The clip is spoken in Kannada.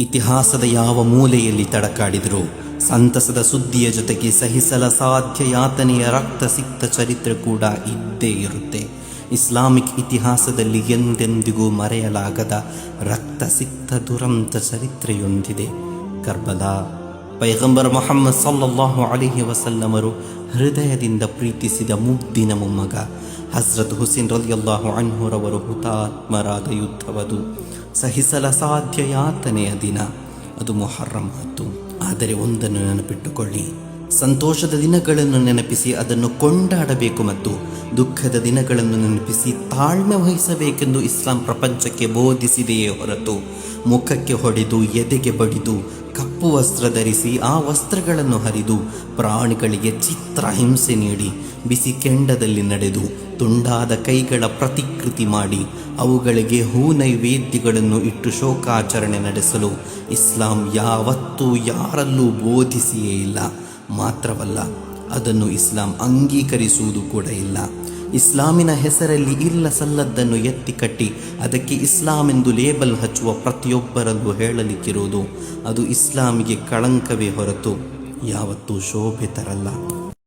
ಇತಿಹಾಸದ ಯಾವ ಮೂಲೆಯಲ್ಲಿ ತಡಕಾಡಿದರೂ ಸಂತಸದ ಸುದ್ದಿಯ ಜೊತೆಗೆ ಸಹಿಸಲ ಸಾಧ್ಯ ಯಾತನೆಯ ರಕ್ತ ಸಿಕ್ತ ಚರಿತ್ರೆ ಕೂಡ ಇದ್ದೇ ಇರುತ್ತೆ. ಇಸ್ಲಾಮಿಕ್ ಇತಿಹಾಸದಲ್ಲಿ ಎಂದೆಂದಿಗೂ ಮರೆಯಲಾಗದ ರಕ್ತ ಸಿಕ್ತ ದುರಂತ ಚರಿತ್ರೆಯೊಂದಿದೆ. ಕರ್ಬಲಾ ಪೈಗಂಬರ್ ಮೊಹಮ್ಮದ್ ಸಲ್ಲಲ್ಲಾಹು ಅಲಿಹಿ ವಸಲ್ಲಮರು ಹೃದಯದಿಂದ ಪ್ರೀತಿಸಿದ ಮುಗ್ದಿನ ಮೊಮ್ಮಗ ಹಸ್ರತ್ ಹುಸೇನ್ ರಲಿಯಲ್ಲಾಹು ಅನ್ಹುರವರು ಹುತಾತ್ಮರಾದ ಯುದ್ಧವದು. ಸಹಿಸಲ ಸಾಧ್ಯ ಯಾತನೆಯ ದಿನ. ಅದು ಮೊಹರ್ರಂ ಹತ್ತು. ಆದರೆ ಒಂದನ್ನು ನೆನಪಿಟ್ಟುಕೊಳ್ಳಿ. ಸಂತೋಷದ ದಿನಗಳನ್ನು ನೆನಪಿಸಿ ಅದನ್ನು ಕೊಂಡಾಡಬೇಕು ಮತ್ತು ದುಃಖದ ದಿನಗಳನ್ನು ನೆನಪಿಸಿ ತಾಳ್ಮೆ ವಹಿಸಬೇಕೆಂದು ಇಸ್ಲಾಂ ಪ್ರಪಂಚಕ್ಕೆ ಬೋಧಿಸಿದೆಯೇ ಹೊರತು ಮುಖಕ್ಕೆ ಹೊಡೆದು ಎದೆಗೆ ಬಡಿದು ಕಪ್ಪು ವಸ್ತ್ರ ಧರಿಸಿ ಆ ವಸ್ತ್ರಗಳನ್ನು ಹರಿದು ಪ್ರಾಣಿಗಳಿಗೆ ಚಿತ್ರ ಹಿಂಸೆ ನೀಡಿ ಬಿಸಿ ಕೆಂಡದಲ್ಲಿ ನಡೆದು ತುಂಡಾದ ಕೈಗಳ ಪ್ರತಿಕೃತಿ ಮಾಡಿ ಅವುಗಳಿಗೆ ಹೂ ನೈವೇದ್ಯಗಳನ್ನು ಇಟ್ಟು ಶೋಕಾಚರಣೆ ನಡೆಸಲು ಇಸ್ಲಾಂ ಯಾವತ್ತೂ ಯಾರಲ್ಲೂ ಬೋಧಿಸಿಯೇ ಇಲ್ಲ. ಮಾತ್ರವಲ್ಲ, ಅದನ್ನು ಇಸ್ಲಾಂ ಅಂಗೀಕರಿಸುವುದು ಕೂಡ ಇಲ್ಲ. ಇಸ್ಲಾಮಿನ ಹೆಸರಲ್ಲಿ ಇಲ್ಲ ಸಲ್ಲದ್ದನ್ನು ಎತ್ತಿ ಕಟ್ಟಿ ಅದಕ್ಕೆ ಇಸ್ಲಾಂ ಎಂದು ಲೇಬಲ್ ಹಚ್ಚುವ ಪ್ರತಿಯೊಬ್ಬರಲ್ಲೂ ಹೇಳಲಿಕ್ಕಿರುವುದು. ಅದು ಇಸ್ಲಾಮಿಗೆ ಕಳಂಕವೇ ಹೊರತು ಯಾವತ್ತೂ ಶೋಭೆ ತರಲ್ಲ.